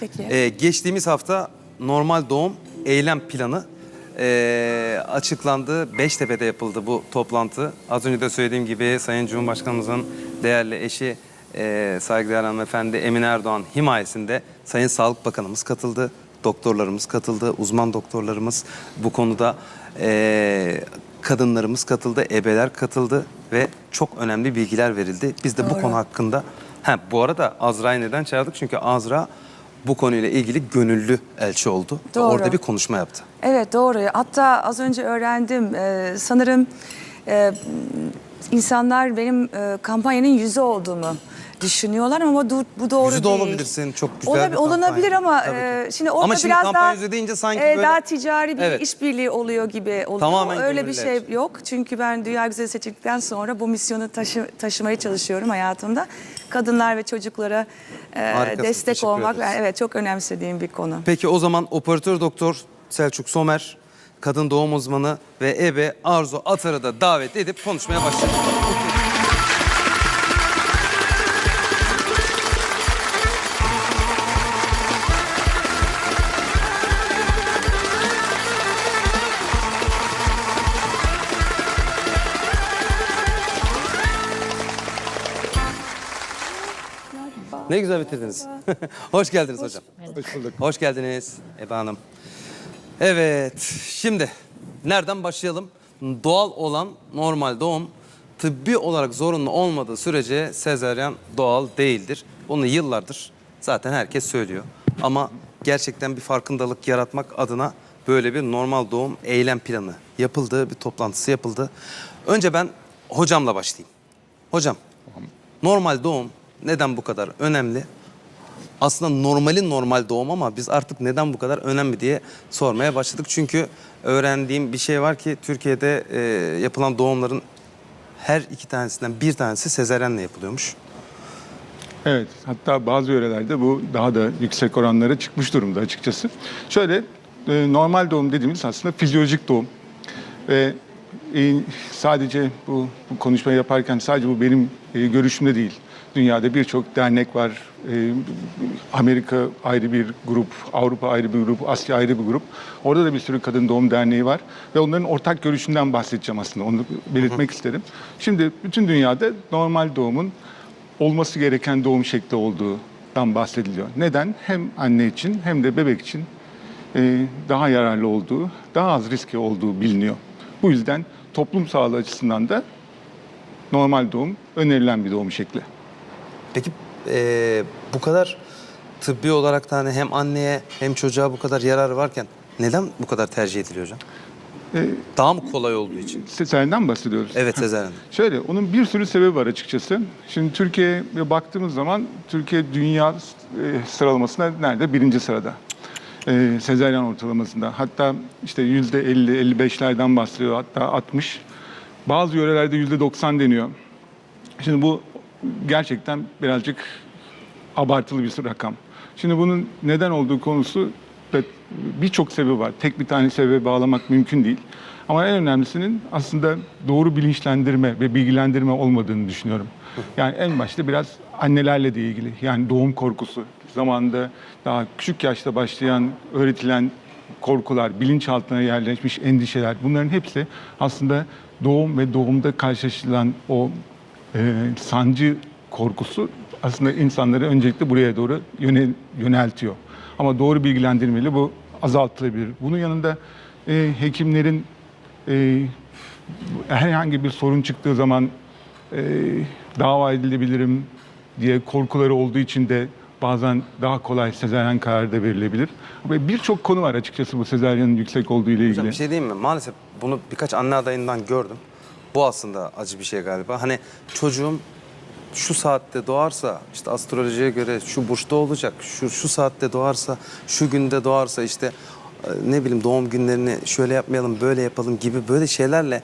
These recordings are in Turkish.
Peki. Ee, geçtiğimiz hafta normal doğum eylem planı ee, açıklandı. Beştepe'de yapıldı bu toplantı. Az önce de söylediğim gibi Sayın Cumhurbaşkanımızın değerli eşi ee, saygıdeğer hanımefendi Emine Erdoğan himayesinde Sayın Sağlık Bakanımız katıldı. Doktorlarımız katıldı, uzman doktorlarımız bu konuda ee, kadınlarımız katıldı, ebeler katıldı ve çok önemli bilgiler verildi. Biz de bu Doğru. konu hakkında ha bu arada Azra'yı neden çağırdık? Çünkü Azra bu konuyla ilgili gönüllü elçi oldu. Doğru. Orada bir konuşma yaptı. Evet doğru. Hatta az önce öğrendim. Ee, sanırım e, insanlar benim e, kampanyanın yüzü olduğumu düşünüyorlar ama bu, bu doğru Yüzü de değil. olabilirsin. Çok güzel Olab- bir olunabilir ama Tabii e, şimdi orada Ama şimdi biraz daha deyince sanki e, böyle- daha ticari bir Evet. işbirliği oluyor gibi oluyor. Tamamen Öyle bir gönüllü şey yok. Çünkü ben Dünya Güzeli seçildikten sonra bu misyonu taşı, taşımaya çalışıyorum hayatımda. Kadınlar ve çocuklara e, Harikasın, destek olmak ederiz. evet çok önemsediğim bir konu. Peki o zaman operatör doktor Selçuk Somer, kadın doğum uzmanı ve ebe Arzu Atar'ı da davet edip konuşmaya başladık. Ne güzel bitirdiniz. Hoş geldiniz hocam. Hoş bulduk. Hoş geldiniz Ebe Hanım. Evet, şimdi nereden başlayalım? Doğal olan normal doğum tıbbi olarak zorunlu olmadığı sürece sezaryen doğal değildir. Bunu yıllardır zaten herkes söylüyor. Ama gerçekten bir farkındalık yaratmak adına böyle bir normal doğum eylem planı yapıldı, bir toplantısı yapıldı. Önce ben hocamla başlayayım. Hocam, normal doğum neden bu kadar önemli? aslında normalin normal doğum ama biz artık neden bu kadar önemli diye sormaya başladık. Çünkü öğrendiğim bir şey var ki Türkiye'de e, yapılan doğumların her iki tanesinden bir tanesi sezeryenle yapılıyormuş. Evet, hatta bazı yörelerde bu daha da yüksek oranlara çıkmış durumda açıkçası. Şöyle, e, normal doğum dediğimiz aslında fizyolojik doğum. Ve e, sadece bu, bu konuşmayı yaparken sadece bu benim e, görüşümde değil. Dünyada birçok dernek var. E, Amerika ayrı bir grup, Avrupa ayrı bir grup, Asya ayrı bir grup. Orada da bir sürü kadın doğum derneği var. Ve onların ortak görüşünden bahsedeceğim aslında. Onu belirtmek isterim. Şimdi bütün dünyada normal doğumun olması gereken doğum şekli olduğundan bahsediliyor. Neden? Hem anne için hem de bebek için e, daha yararlı olduğu, daha az riski olduğu biliniyor. Bu yüzden toplum sağlığı açısından da normal doğum önerilen bir doğum şekli. Peki e, bu kadar tıbbi olarak da hani hem anneye hem çocuğa bu kadar yararı varken neden bu kadar tercih ediliyor hocam? E, Daha mı kolay olduğu için? Sezeryen'den bahsediyoruz. Evet sezeryen. Şöyle, onun bir sürü sebebi var açıkçası. Şimdi Türkiye'ye baktığımız zaman Türkiye dünya e, sıralamasında nerede? Birinci sırada. E, sezeryan ortalamasında. Hatta işte yüzde 50-55'lerden bahsediyor. Hatta 60. Bazı yörelerde yüzde 90 deniyor. Şimdi bu gerçekten birazcık abartılı bir rakam. Şimdi bunun neden olduğu konusu birçok sebebi var. Tek bir tane sebebe bağlamak mümkün değil. Ama en önemlisinin aslında doğru bilinçlendirme ve bilgilendirme olmadığını düşünüyorum. Yani en başta biraz annelerle de ilgili. Yani doğum korkusu. Zamanında daha küçük yaşta başlayan, öğretilen korkular, bilinçaltına yerleşmiş endişeler bunların hepsi aslında doğum ve doğumda karşılaşılan o e, sancı korkusu aslında insanları öncelikle buraya doğru yönel, yöneltiyor. Ama doğru bilgilendirmeli bu azaltılabilir. Bunun yanında e, hekimlerin e, herhangi bir sorun çıktığı zaman e, dava edilebilirim diye korkuları olduğu için de bazen daha kolay sezaryen kararı da verilebilir. Ve birçok konu var açıkçası bu sezaryenin yüksek olduğu ile ilgili. Hocam bir şey diyeyim mi? Maalesef bunu birkaç anne adayından gördüm. Bu aslında acı bir şey galiba. Hani çocuğum şu saatte doğarsa işte astrolojiye göre şu burçta olacak. Şu şu saatte doğarsa, şu günde doğarsa işte e, ne bileyim doğum günlerini şöyle yapmayalım, böyle yapalım gibi böyle şeylerle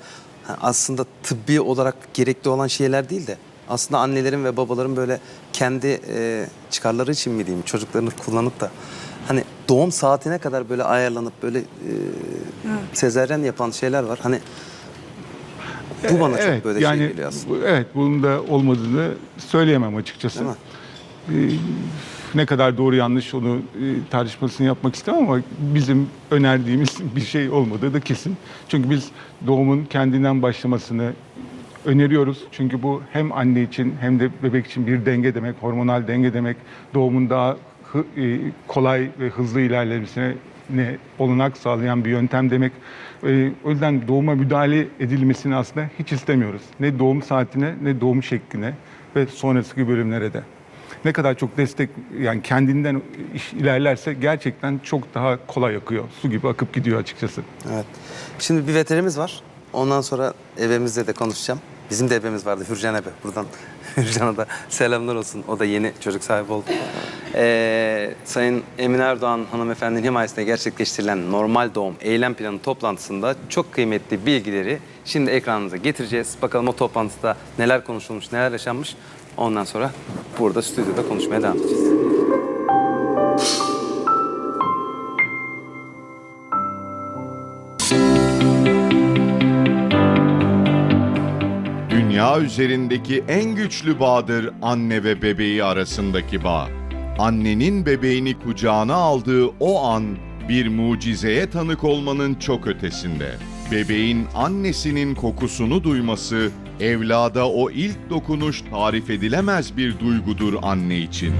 aslında tıbbi olarak gerekli olan şeyler değil de aslında annelerin ve babaların böyle kendi e, çıkarları için mi diyeyim çocuklarını kullanıp da hani doğum saatine kadar böyle ayarlanıp böyle e, sezeryen yapan şeyler var. Hani bu bana çok böyle yani, şey geliyor aslında. bu- Evet, bunun da olmadığını söyleyemem açıkçası. Değil mi? Ee, ne kadar doğru yanlış onu e, tartışmasını yapmak istemem ama bizim önerdiğimiz bir şey olmadığı da kesin. Çünkü biz doğumun kendinden başlamasını öneriyoruz. Çünkü bu hem anne için hem de bebek için bir denge demek, hormonal denge demek. Doğumun daha e, kolay ve hızlı ilerlemesine ne olanak sağlayan bir yöntem demek. E, o yüzden doğuma müdahale edilmesini aslında hiç istemiyoruz. Ne doğum saatine ne doğum şekline ve sonraki bölümlere de. Ne kadar çok destek yani kendinden iş ilerlerse gerçekten çok daha kolay akıyor. Su gibi akıp gidiyor açıkçası. Evet. Şimdi bir veterimiz var. Ondan sonra ebemizle de konuşacağım. Bizim de ebemiz vardı Hürcan ebe. Buradan Hürcan'a da selamlar olsun. O da yeni çocuk sahibi oldu. Ee, Sayın Emine Erdoğan hanımefendinin himayesinde gerçekleştirilen normal doğum eylem planı toplantısında çok kıymetli bilgileri şimdi ekranınıza getireceğiz. Bakalım o toplantıda neler konuşulmuş, neler yaşanmış. Ondan sonra burada stüdyoda konuşmaya devam edeceğiz. Dünya üzerindeki en güçlü bağdır anne ve bebeği arasındaki bağ. Annenin bebeğini kucağına aldığı o an bir mucizeye tanık olmanın çok ötesinde. Bebeğin annesinin kokusunu duyması, evlada o ilk dokunuş tarif edilemez bir duygudur anne için.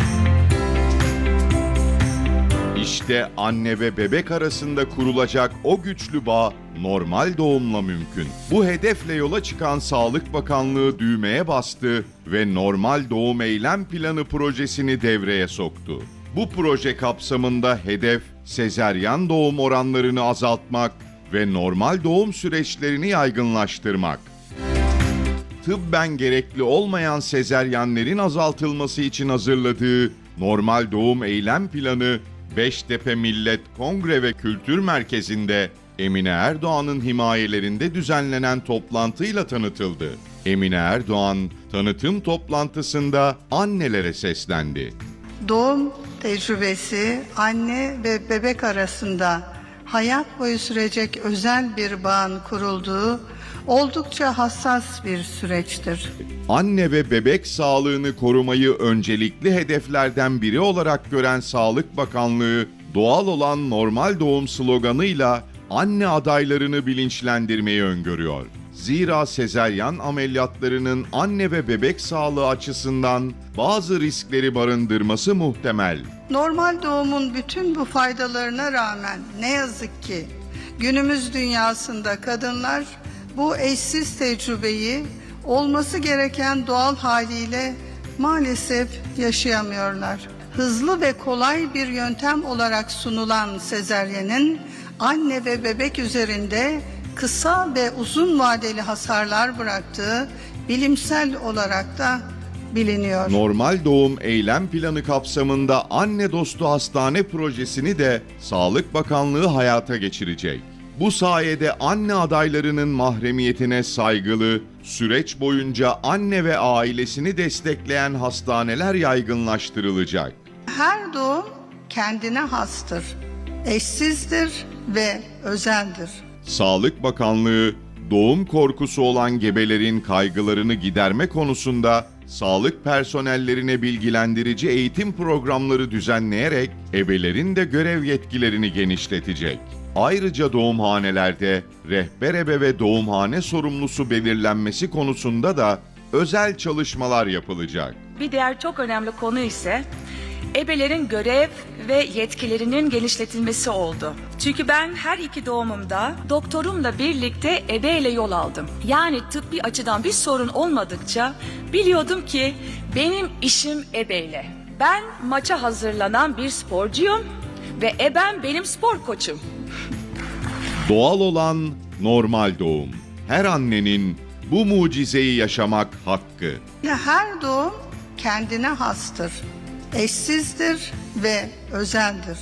İşte anne ve bebek arasında kurulacak o güçlü bağ normal doğumla mümkün. Bu hedefle yola çıkan Sağlık Bakanlığı düğmeye bastı ve normal doğum eylem planı projesini devreye soktu. Bu proje kapsamında hedef sezeryan doğum oranlarını azaltmak ve normal doğum süreçlerini yaygınlaştırmak tıbben gerekli olmayan sezeryanlerin azaltılması için hazırladığı normal doğum eylem planı Beştepe Millet Kongre ve Kültür Merkezi'nde Emine Erdoğan'ın himayelerinde düzenlenen toplantıyla tanıtıldı. Emine Erdoğan tanıtım toplantısında annelere seslendi. Doğum tecrübesi anne ve bebek arasında hayat boyu sürecek özel bir bağın kurulduğu oldukça hassas bir süreçtir. Anne ve bebek sağlığını korumayı öncelikli hedeflerden biri olarak gören Sağlık Bakanlığı, doğal olan normal doğum sloganıyla anne adaylarını bilinçlendirmeyi öngörüyor. Zira sezeryan ameliyatlarının anne ve bebek sağlığı açısından bazı riskleri barındırması muhtemel. Normal doğumun bütün bu faydalarına rağmen ne yazık ki günümüz dünyasında kadınlar bu eşsiz tecrübeyi olması gereken doğal haliyle maalesef yaşayamıyorlar. Hızlı ve kolay bir yöntem olarak sunulan sezeryenin anne ve bebek üzerinde kısa ve uzun vadeli hasarlar bıraktığı bilimsel olarak da biliniyor. Normal doğum eylem planı kapsamında anne dostu hastane projesini de Sağlık Bakanlığı hayata geçirecek. Bu sayede anne adaylarının mahremiyetine saygılı, süreç boyunca anne ve ailesini destekleyen hastaneler yaygınlaştırılacak. Her doğum kendine hastır, eşsizdir ve özeldir. Sağlık Bakanlığı, doğum korkusu olan gebelerin kaygılarını giderme konusunda sağlık personellerine bilgilendirici eğitim programları düzenleyerek ebelerin de görev yetkilerini genişletecek. Ayrıca doğumhanelerde rehber ebe ve doğumhane sorumlusu belirlenmesi konusunda da özel çalışmalar yapılacak. Bir diğer çok önemli konu ise ebelerin görev ve yetkilerinin genişletilmesi oldu. Çünkü ben her iki doğumumda doktorumla birlikte ebeyle yol aldım. Yani tıbbi açıdan bir sorun olmadıkça biliyordum ki benim işim ebeyle. Ben maça hazırlanan bir sporcuyum ve ebem benim spor koçum. Doğal olan normal doğum. Her annenin bu mucizeyi yaşamak hakkı. Ya her doğum kendine hastır, eşsizdir ve özeldir.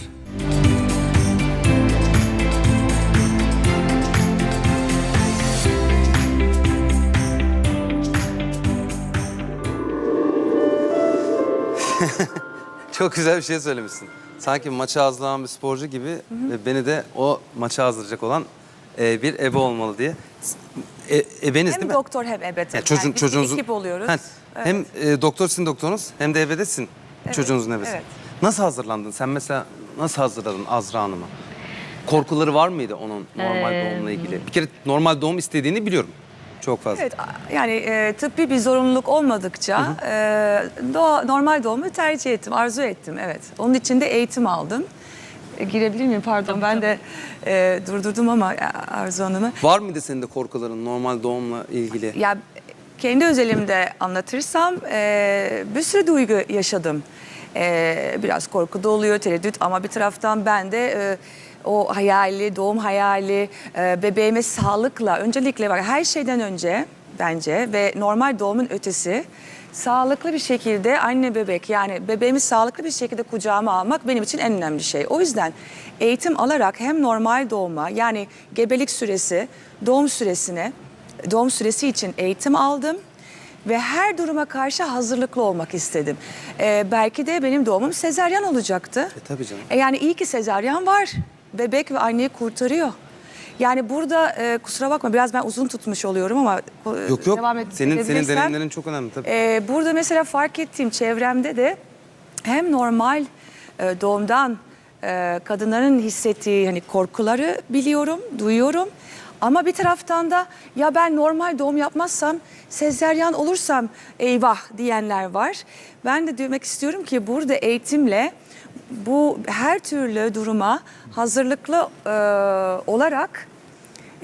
Çok güzel bir şey söylemişsin. Sanki maça hazırlanan bir sporcu gibi ve beni de o maça hazırlayacak olan e, bir ebe olmalı diye. E, ebeniz Hem değil mi? doktor hem ebe tabii. Yani çocuğun, Yani biz bir çocuğunuzun... ekip oluyoruz. Ha, Evet. Hem e, doktor sizin doktorunuz hem de ebedesin çocuğunuzun ebesi. evet. Nasıl hazırlandın? Sen mesela nasıl hazırladın Azra Hanım'ı? Korkuları var mıydı onun normal Ee, doğumla ilgili? Bir kere normal doğum istediğini biliyorum. Çok fazla. Evet yani e, tıbbi bir zorunluluk olmadıkça e, doğa, normal doğumu tercih ettim, arzu ettim evet. Onun için de eğitim aldım. E, girebilir miyim pardon ben de e, durdurdum ama e, Arzu Hanım'ı. Var mıydı senin de korkuların normal doğumla ilgili? Ya kendi özelimde anlatırsam e, bir sürü duygu yaşadım. E, biraz korku da oluyor, tereddüt ama bir taraftan ben de e, o hayali, doğum hayali, e, bebeğime sağlıkla öncelikle var. Her şeyden önce bence ve normal doğumun ötesi sağlıklı bir şekilde anne bebek yani bebeğimi sağlıklı bir şekilde kucağıma almak benim için en önemli şey. O yüzden eğitim alarak hem normal doğuma yani gebelik süresi, doğum süresine doğum süresi için eğitim aldım ve her duruma karşı hazırlıklı olmak istedim. Ee, belki de benim doğumum sezaryen olacaktı. E tabii canım. E, yani iyi ki sezaryen var. Bebek ve anneyi kurtarıyor. Yani burada e, kusura bakma biraz ben uzun tutmuş oluyorum ama e, Yok yok. devam et- senin senin edebilirsem. deneyimlerin çok önemli tabii. Ee, burada mesela fark ettiğim çevremde de hem normal e, doğumdan e, kadınların hissettiği hani korkuları biliyorum, duyuyorum. Ama bir taraftan da ya ben normal doğum yapmazsam, sezeryan olursam eyvah diyenler var. Ben de demek istiyorum ki burada eğitimle bu her türlü duruma hazırlıklı e, olarak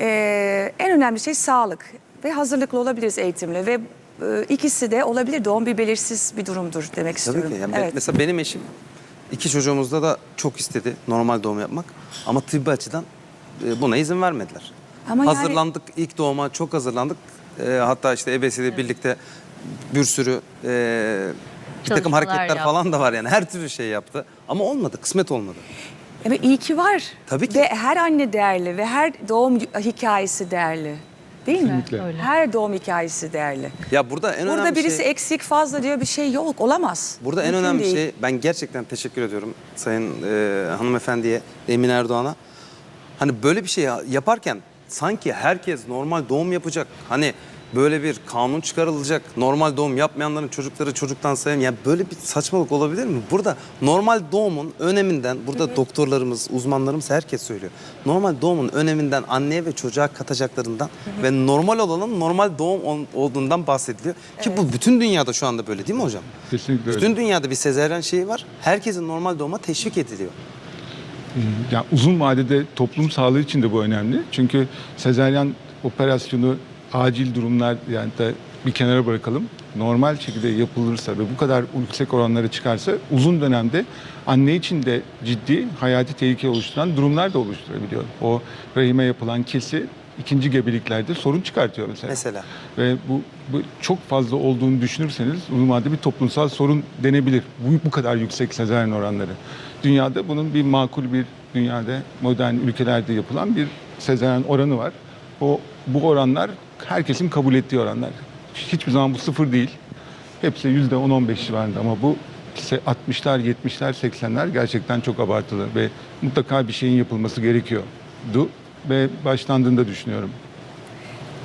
ee, en önemli şey sağlık ve hazırlıklı olabiliriz eğitimle ve e, ikisi de olabilir. Doğum bir belirsiz bir durumdur demek Tabii istiyorum. ki. Yani evet. Mesela benim eşim iki çocuğumuzda da çok istedi normal doğum yapmak. Ama tıbbi açıdan e, buna izin vermediler. Ama yani- hazırlandık ilk doğuma çok hazırlandık. E, hatta işte ebesiyle birlikte bir sürü e, bir takım Çalışmalar hareketler yaptı. falan da var yani her türlü şey yaptı. Ama olmadı kısmet olmadı. Evet iyi ki var. Tabii ki. Ve her anne değerli ve her doğum hikayesi değerli. Değil Kesinlikle. mi? Öyle. Her doğum hikayesi değerli. Ya burada en Burada önemli birisi şey... eksik fazla diyor bir şey yok. Olamaz. Burada en Mümkün önemli değil. şey ben gerçekten teşekkür ediyorum Sayın e, hanımefendiye Emin Erdoğan'a. Hani böyle bir şey yaparken sanki herkes normal doğum yapacak. Hani böyle bir kanun çıkarılacak. Normal doğum yapmayanların çocukları çocuktan sayın. Yani böyle bir saçmalık olabilir mi? Burada normal doğumun öneminden burada doktorlarımız, uzmanlarımız herkes söylüyor. Normal doğumun öneminden anneye ve çocuğa katacaklarından ve normal olanın normal doğum ol- olduğundan bahsediliyor. Ki bu bütün dünyada şu anda böyle değil mi hocam? Kesinlikle öyle. Bütün dünyada bir sezeryen şeyi var. Herkesin normal doğuma teşvik ediliyor. Yani uzun vadede toplum sağlığı için de bu önemli. Çünkü sezaryen operasyonu acil durumlar yani da bir kenara bırakalım. Normal şekilde yapılırsa ve bu kadar yüksek oranlara çıkarsa uzun dönemde anne için de ciddi hayati tehlike oluşturan durumlar da oluşturabiliyor. O rahime yapılan kesi ikinci gebeliklerde sorun çıkartıyor mesela. Mesela. Ve bu, bu çok fazla olduğunu düşünürseniz uzun vadede bir toplumsal sorun denebilir. Bu, bu kadar yüksek sezaryen oranları. Dünyada bunun bir makul bir dünyada modern ülkelerde yapılan bir sezaryen oranı var. O bu oranlar herkesin kabul ettiği oranlar. Hiçbir zaman bu sıfır değil. Hepsi yüzde 10-15 civarında ama bu ise 60'lar, 70'ler, 80'ler gerçekten çok abartılı ve mutlaka bir şeyin yapılması gerekiyordu ve başlandığını da düşünüyorum.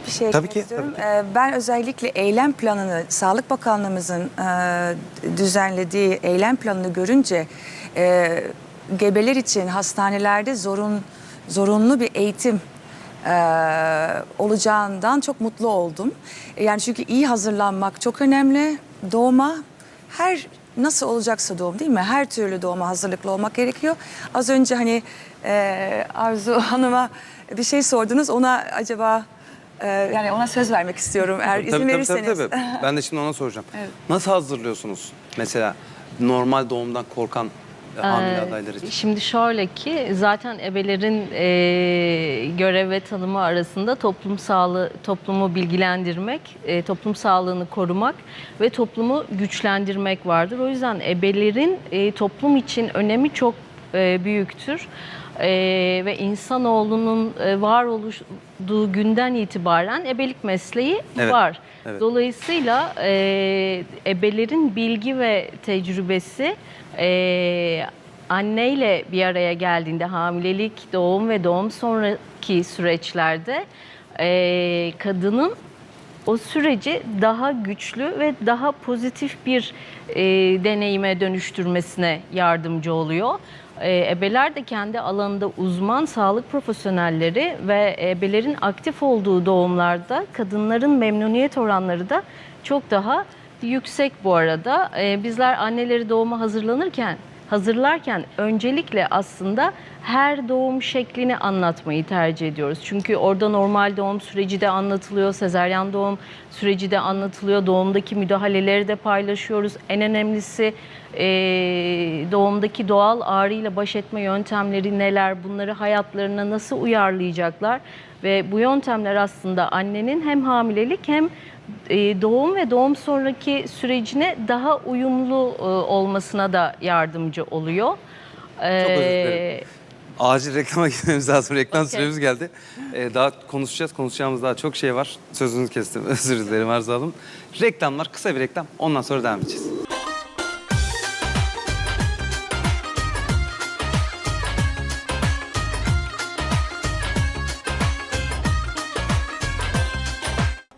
Bir şey Tabii ki, istiyorum. tabii Ee, ben özellikle eylem planını, Sağlık Bakanlığımızın e, düzenlediği eylem planını görünce e, gebeler için hastanelerde zorun zorunlu bir eğitim olacağından çok mutlu oldum. Yani çünkü iyi hazırlanmak çok önemli. Doğuma her nasıl olacaksa doğum değil mi? Her türlü doğuma hazırlıklı olmak gerekiyor. Az önce hani e, Arzu Hanım'a bir şey sordunuz. Ona acaba ee, yani ona söz vermek istiyorum eğer izin Tabii, tabii, verirseniz. tabii, tabii. Ben de şimdi ona soracağım. Nasıl hazırlıyorsunuz mesela normal doğumdan korkan e, hamile adaylar için? Şimdi şöyle ki zaten ebelerin e, görev ve tanımı arasında toplum sağlığı, toplumu bilgilendirmek, e, toplum sağlığını korumak ve toplumu güçlendirmek vardır. O yüzden ebelerin e, toplum için önemi çok e, büyüktür. E, ve insanoğlunun e, var olduğu günden itibaren ebelik mesleği Evet, var. evet. Dolayısıyla e, ebelerin bilgi ve tecrübesi e, anneyle bir araya geldiğinde hamilelik, doğum ve doğum sonraki süreçlerde e, kadının o süreci daha güçlü ve daha pozitif bir e, deneyime dönüştürmesine yardımcı oluyor. E, ebeler de kendi alanında uzman sağlık profesyonelleri ve ebelerin aktif olduğu doğumlarda kadınların memnuniyet oranları da çok daha yüksek bu arada. E, bizler anneleri doğuma hazırlanırken hazırlarken öncelikle aslında her doğum şeklini anlatmayı tercih ediyoruz. Çünkü orada normal doğum süreci de anlatılıyor, sezaryen doğum süreci de anlatılıyor, doğumdaki müdahaleleri de paylaşıyoruz. En önemlisi doğumdaki doğal ağrıyla baş etme yöntemleri neler, bunları hayatlarına nasıl uyarlayacaklar ve bu yöntemler aslında annenin hem hamilelik hem e, doğum ve doğum sonraki sürecine daha uyumlu e, olmasına da yardımcı oluyor. Çok özür dilerim. Ee, Acil reklama girmemiz lazım. Reklam Okey. süremiz geldi. Ee, daha konuşacağız. Konuşacağımız daha çok şey var. Sözünüzü kestim. Özür dilerim Arzu Hanım. Reklamlar, kısa bir reklam. Ondan sonra devam edeceğiz.